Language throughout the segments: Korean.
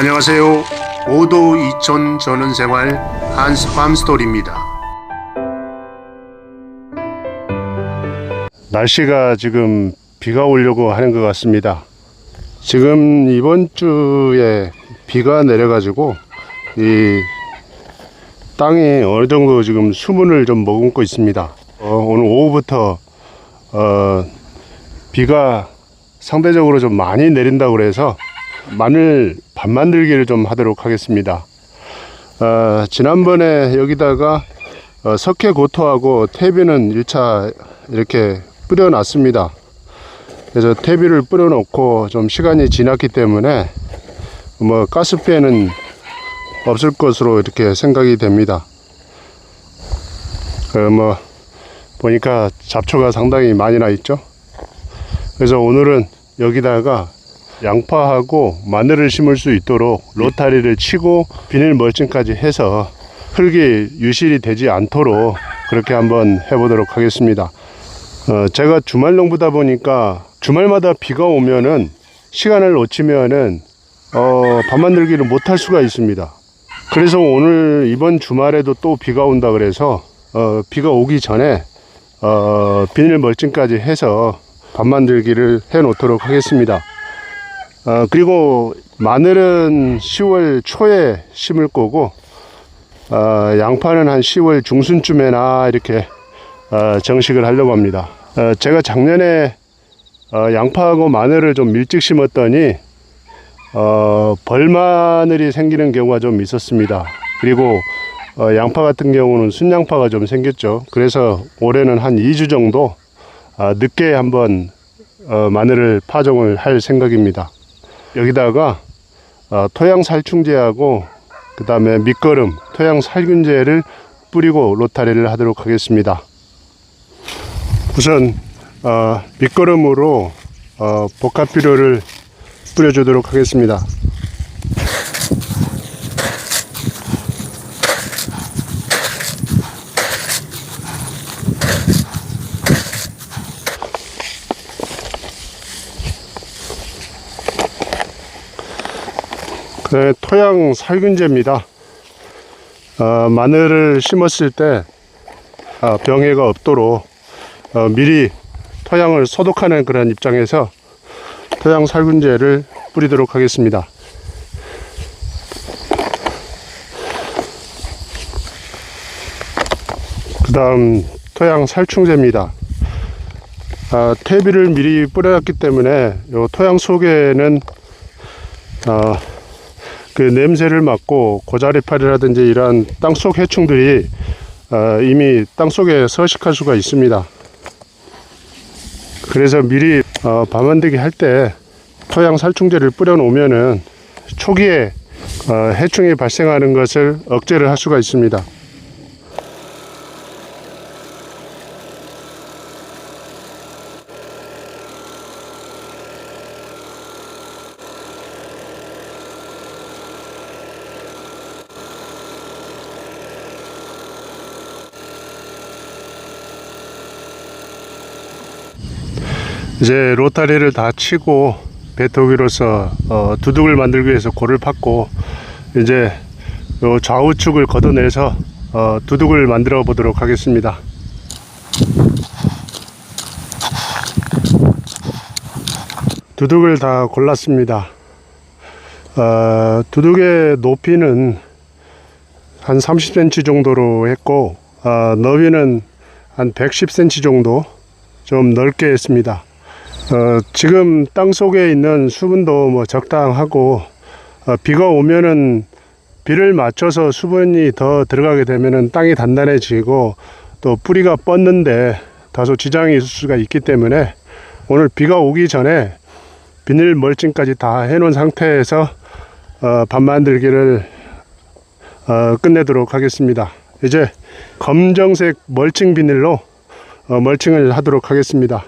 안녕하세요. 오도 이천 전원생활 한스팜 스토리입니다. 날씨가 지금 비가 오려고 하는 것 같습니다. 지금 이번 주에 비가 내려가지고 이 땅이 어느 정도 지금 수분을 좀 머금고 있습니다. 어, 오늘 오후부터 어, 비가 상대적으로 좀 많이 내린다고 그래서 마늘 밥 만들기를 좀 하도록 하겠습니다. 어, 지난번에 여기다가 어, 석회 고토하고 퇴비는 1차 이렇게 뿌려 놨습니다. 그래서 퇴비를 뿌려 놓고 좀 시간이 지났기 때문에 뭐 가스피해는 없을 것으로 이렇게 생각이 됩니다. 그 뭐 보니까 잡초가 상당히 많이 나 있죠. 그래서 오늘은 여기다가 양파하고 마늘을 심을 수 있도록 로타리를 치고 비닐 멀칭까지 해서 흙이 유실이 되지 않도록 그렇게 한번 해보도록 하겠습니다. 어, 제가 주말 농부다 보니까 주말마다 비가 오면은 시간을 놓치면은 어, 밥 만들기를 못할 수가 있습니다. 그래서 오늘 이번 주말에도 또 비가 온다 그래서 어, 비가 오기 전에 어, 비닐 멀칭까지 해서 밥 만들기를 해 놓도록 하겠습니다. 어, 그리고 마늘은 10월 초에 심을 거고 어, 양파는 한 10월 중순쯤에나 이렇게 어, 정식을 하려고 합니다. 어, 제가 작년에 어, 양파하고 마늘을 좀 일찍 심었더니 어, 벌마늘이 생기는 경우가 좀 있었습니다. 그리고 어, 양파 같은 경우는 순양파가 좀 생겼죠. 그래서 올해는 한 2주 정도 아, 늦게 한번 어, 마늘을 파종을 할 생각입니다. 여기다가 어, 토양 살충제하고 그 다음에 밑거름 토양 살균제를 뿌리고 로타리를 하도록 하겠습니다. 우선 어, 밑거름으로 어, 복합비료를 뿌려주도록 하겠습니다. 토양 살균제입니다. 어, 마늘을 심었을 때 어, 병해가 없도록 어, 미리 토양을 소독하는 그런 입장에서 토양 살균제를 뿌리도록 하겠습니다. 그 다음 토양 살충제입니다. 아, 퇴비를 미리 뿌려놨기 때문에 요 토양 속에는 어, 그 냄새를 맡고 고자리파리라든지 이러한 땅속 해충들이 어, 이미 땅속에 서식할 수가 있습니다. 그래서 미리 어, 밥 만들기 할 때 토양 살충제를 뿌려 놓으면은 초기에 어, 해충이 발생하는 것을 억제를 할 수가 있습니다. 이제 로타리를 다 치고 배토기로서 어, 두둑을 만들기 위해서 골을 팠고 이제 요 좌우측을 걷어내서 어, 두둑을 만들어 보도록 하겠습니다. 두둑을 다 골랐습니다. 어, 두둑의 높이는 한 30cm 정도로 했고 어, 너비는 한 110cm 정도 좀 넓게 했습니다. 어, 지금 땅 속에 있는 수분도 뭐 적당하고 어, 비가 오면은 비를 맞춰서 수분이 더 들어가게 되면은 땅이 단단해지고 또 뿌리가 뻗는데 다소 지장이 있을 수가 있기 때문에 오늘 비가 오기 전에 비닐 멀칭까지 다 해놓은 상태에서 어, 밥 만들기를 어, 끝내도록 하겠습니다. 이제 검정색 멀칭 비닐로 어, 멀칭을 하도록 하겠습니다.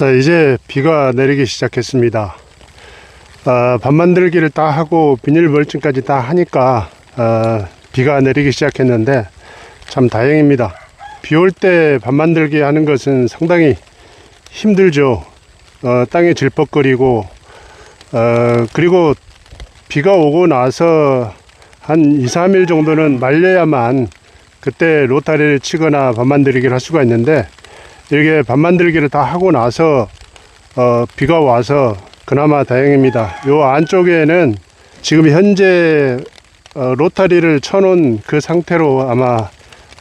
자, 이제 비가 내리기 시작했습니다. 아, 밥 만들기를 다 하고 비닐 멀칭까지 다 하니까 아, 비가 내리기 시작했는데 참 다행입니다. 비 올 때 밥 만들기 하는 것은 상당히 힘들죠. 어, 땅이 질퍽거리고 어, 그리고 비가 오고 나서 한 2, 3일 정도는 말려야만 그때 로타리를 치거나 밥 만들기를 할 수가 있는데 이렇게 밥 만들기를 다 하고 나서 어, 비가 와서 그나마 다행입니다. 요 안쪽에는 지금 현재 어, 로타리를 쳐놓은 그 상태로 아마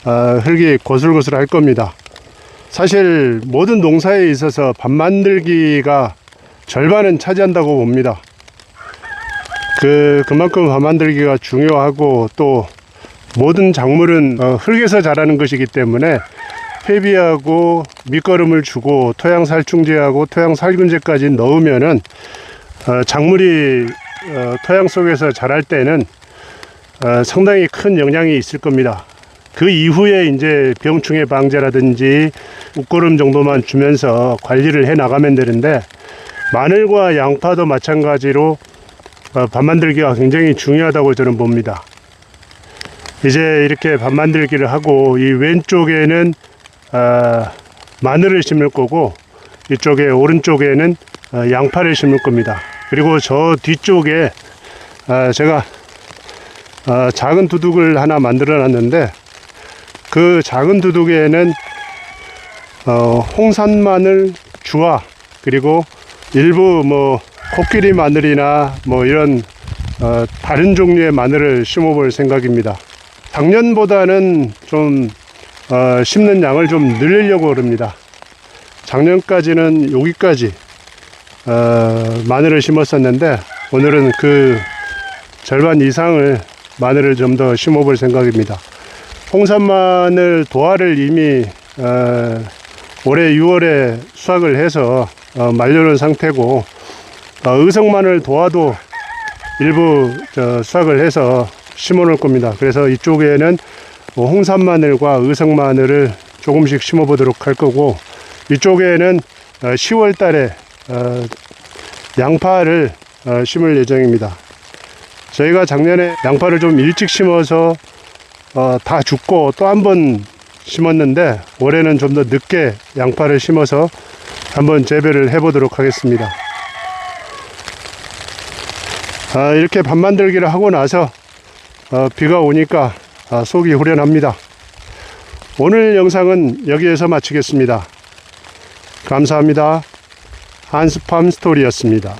어, 흙이 고슬고슬 할 겁니다. 사실 모든 농사에 있어서 밥 만들기가 절반은 차지한다고 봅니다. 그 그만큼 밥 만들기가 중요하고 또 모든 작물은 어, 흙에서 자라는 것이기 때문에 퇴비하고 밑거름을 주고 토양 살충제하고 토양 살균제까지 넣으면은 어, 작물이 어, 토양 속에서 자랄 때는 어, 상당히 큰 영향이 있을 겁니다. 그 이후에 이제 병충해 방제라든지 웃거름 정도만 주면서 관리를 해 나가면 되는데 마늘과 양파도 마찬가지로 어, 밥 만들기가 굉장히 중요하다고 저는 봅니다. 이제 이렇게 밥 만들기를 하고 이 왼쪽에는 어, 마늘을 심을 거고 이쪽에 오른쪽에는 어, 양파를 심을 겁니다. 그리고 저 뒤쪽에 어, 제가 어, 작은 두둑을 하나 만들어 놨는데 그 작은 두둑에는 어, 홍산 마늘, 주화 그리고 일부 뭐 코끼리 마늘이나 뭐 이런 어, 다른 종류의 마늘을 심어볼 생각입니다. 작년보다는 좀 어, 심는 양을 좀 늘리려고 그럽니다. 작년까지는 여기까지 어, 마늘을 심었었는데 오늘은 그 절반 이상을 마늘을 좀 더 심어볼 생각입니다. 홍산 마늘 도화를 이미 어, 올해 6월에 수확을 해서 어, 말려놓은 상태고 어, 의성 마늘 도화도 일부 저, 수확을 해서 심어 놓을 겁니다. 그래서 이쪽에는 뭐 홍산 마늘과 의성 마늘을 조금씩 심어 보도록 할 거고 이쪽에는 10월 달에 어, 양파를 어, 심을 예정입니다. 저희가 작년에 양파를 좀 일찍 심어서 어, 다 죽고 또 한 번 심었는데 올해는 좀 더 늦게 양파를 심어서 한번 재배를 해 보도록 하겠습니다. 아, 이렇게 밥 만들기를 하고 나서 어, 비가 오니까 아, 속이 후련합니다. 오늘 영상은 여기에서 마치겠습니다. 감사합니다. 한스팜 스토리였습니다.